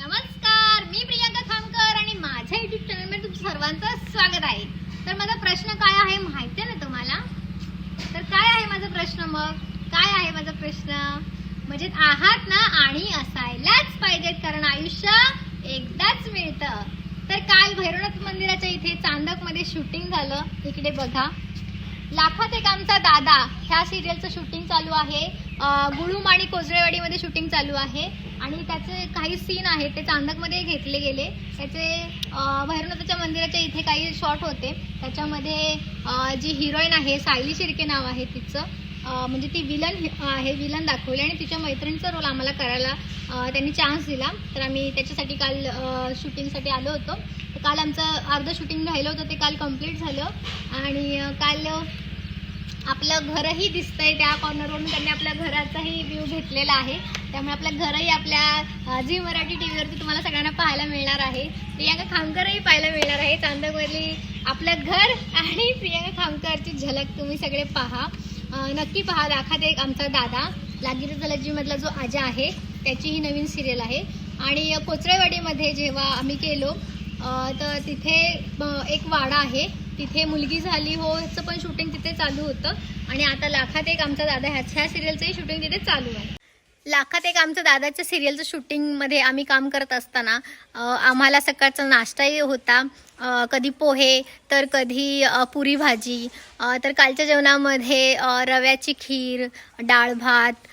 नमस्कार मी प्रियांका खामकर आणि माझ्या युट्यूब चॅनलमध्ये तुमचं सर्वांचं स्वागत आहे. तर माझा प्रश्न काय आहे माहिती आहे ना तुम्हाला? तर काय आहे माझा प्रश्न मग? काय आहे माझा प्रश्न? म्हणजे आहात ना आणि असायलाच पाहिजेत कारण आयुष्य एकदाच मिळतं. तर काल भैरवनाथ मंदिराच्या इथे चांदकमध्ये शूटिंग झालं. इकडे बघा. लाखात एक आमचा दादा ह्या सिरियलचं शूटिंग चालू आहे. गुळूम आणि कोजळेवाडीमध्ये शूटिंग चालू आहे. आणि त्याचे काही सीन आहेत ते चांदकमध्ये घेतले गेले. त्याचे भैरवनाथाच्या मंदिराच्या इथे काही शॉट होते. त्याच्यामध्ये जी हिरोईन आहे सायली शिर्के नाव आहे तिचं. म्हणजे ती विलन आहे विलन दाखवली आणि तिच्या मैत्रिणीचा रोल आम्हाला करायला त्यांनी चान्स दिला. तर आम्ही त्याच्यासाठी काल शूटिंगसाठी आलो होतो. तर काल आमचं अर्धं शूटिंग राहिलं होतं ते काल कंप्लीट झालं. आणि काल आपलं घरही दिसतंय त्या कॉर्नरवरून त्यांनी आपल्या घराचाही व्ह्यू घेतलेला आहे. त्यामुळे आपलं घरही आपल्या झी मराठी टी व्हीवरती तुम्हाला सगळ्यांना पाहायला मिळणार आहे. प्रियांका खामकरही पाहायला मिळणार आहे. चांदकवरली आपलं घर आणि प्रियांका खामकरची झलक तुम्ही सगळे पहा. नक्की पहा. दाखात एक आमचा दादा. लागीर जलजीमधला जो आजा आहे त्याची ही नवीन सिरियल आहे. आणि कोचरेवाडीमध्ये जेव्हा आम्ही गेलो तर तिथे एक वाडा आहे. तिथे मुलगी झाली हो ह्याचं पण शूटिंग तिथे चालू होतं. आणि आता लाखात एक आमचा दादा ह्याच्या ह्या सिरियलचंही शूटिंग तिथे चालू आहे. लाखात एक आमचं दादाच्या सिरियलचं शूटिंगमध्ये आम्ही काम करत असताना आम्हाला सकाळचा नाश्ताही होता. कधी पोहे तर कधी पुरी भाजी तर कालच्या जेवणामध्ये रव्याची खीर डाळ भात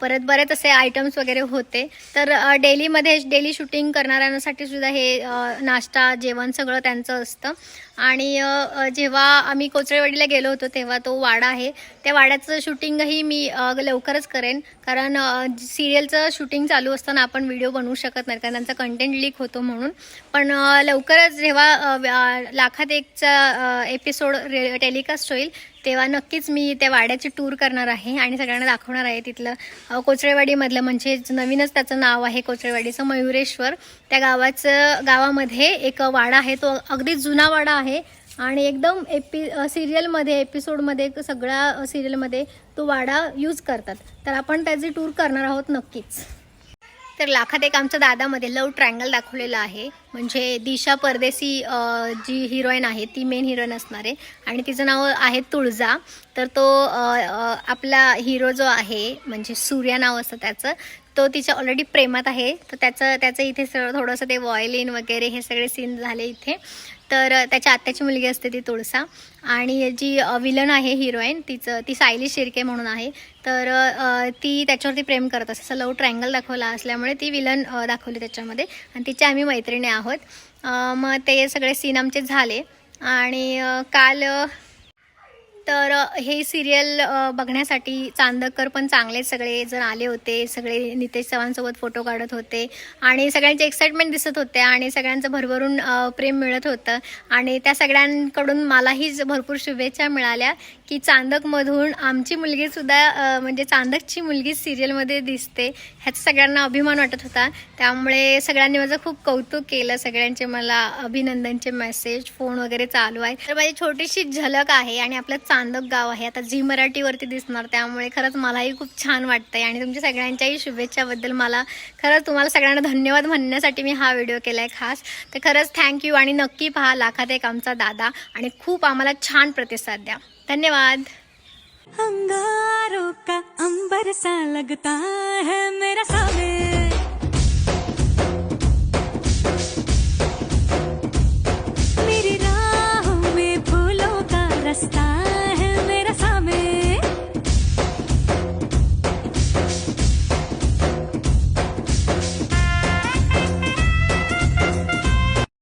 परत बरेच असे आयटम्स वगैरे होते. तर डेलीमध्ये डेली शूटिंग करणाऱ्यांसाठी सुद्धा हे नाश्ता जेवण सगळं त्यांचं असतं. आणि जेव्हा आम्ही कोचरेवाडीला गेलो होतो तेव्हा तो वाडा आहे. त्या वाड्याचं शूटिंगही मी लवकरच करेन. कारण सिरियलचं शूटिंग चालू असताना आपण व्हिडिओ बनवू शकत नाही कारण त्यांचा कंटेंट लीक होतो म्हणून. पण लवकरच जेव्हा लाखात एकचा एपिसोड रे टेलिकास्ट होईल तेव्हा नक्कीच मी त्या वाड्याची टूर करणार आहे आणि सगळ्यांना दाखवणार आहे तिथलं. कोचळेवाडीमधलं कोचरेवाडीमधलं म्हणजे नवीनच त्याचं नाव आहे कोचरेवाडीचं मयुरेश्वर. त्या गावाचं गावामध्ये एक वाडा आहे तो अगदी जुना वाडा आहे आणि एकदम एपि सिरियलमध्ये एपिसोडमध्ये सगळ्या सिरियलमध्ये तो वाडा यूज करतात. तर आपण त्याची टूर करणार आहोत नक्कीच. तर लाखात एक आमच्या दादामध्ये लव ट्रँगल दाखवलेलं आहे. म्हणजे दिशा परदेसी जी हिरोईन आहे ती मेन हिरोईन असणार. आहे आणि तिचं नाव आहे तुळजा. तर तो आपला हिरो जो आहे म्हणजे सूर्या नाव असतं त्याचं तो तिच्या ऑलरेडी प्रेमात आहे. तर त्याचं त्याचं इथे सगळं थोडंसं ते वॉयलिन वगैरे हे सगळे सीन झाले इथे. तर त्याच्या आत्याची मुलगी असते ती तुळसा. आणि जी विलन आहे हिरोईन तिचं ती सायली शिर्के म्हणून आहे. तर ती त्याच्यावरती प्रेम करत असते. असं लव ट्रँगल दाखवला असल्यामुळे ती विलन दाखवली त्याच्यामध्ये. आणि तिच्या आम्ही मैत्रिणी आहोत. मग ते सगळे सीन आमचे झाले. आणि काल तर हे सिरियल बघण्यासाठी चांदकर पण चांगले सगळे जण आले होते. सगळे नितेश चव्हाणसोबत फोटो काढत होते. आणि सगळ्यांचे एक्साइटमेंट दिसत होते आणि सगळ्यांचं भरभरून प्रेम मिळत होतं. आणि त्या सगळ्यांकडून मलाही भरपूर शुभेच्छा मिळाल्या की चांदकमधून आमची मुलगीसुद्धा म्हणजे चांदकची मुलगी सिरियलमध्ये दिसते ह्याचा सगळ्यांना अभिमान वाटत होता. त्यामुळे सगळ्यांनी माझं खूप कौतुक केलं. सगळ्यांचे मला अभिनंदनचे मेसेज फोन वगैरे चालू आहे तर माझी छोटीशी झलक आहे आणि आपलं चांदक गाव आहे. आता झी मराठीवरती दिसणार त्यामुळे खरंच मलाही खूप छान वाटतंय. आणि तुमच्या सगळ्यांच्याही शुभेच्छाबद्दल मला खरंच तुम्हाला सगळ्यांना धन्यवाद म्हणण्यासाठी मी हा व्हिडिओ केला आहे खास. तर खरंच थँक्यू आणि नक्की पहा लाखात एक आमचा दादा आणि खूप आम्हाला छान प्रतिसाद द्या. धन्यवाद. अंगारों का अंबर सा लगता है मेरा साबिर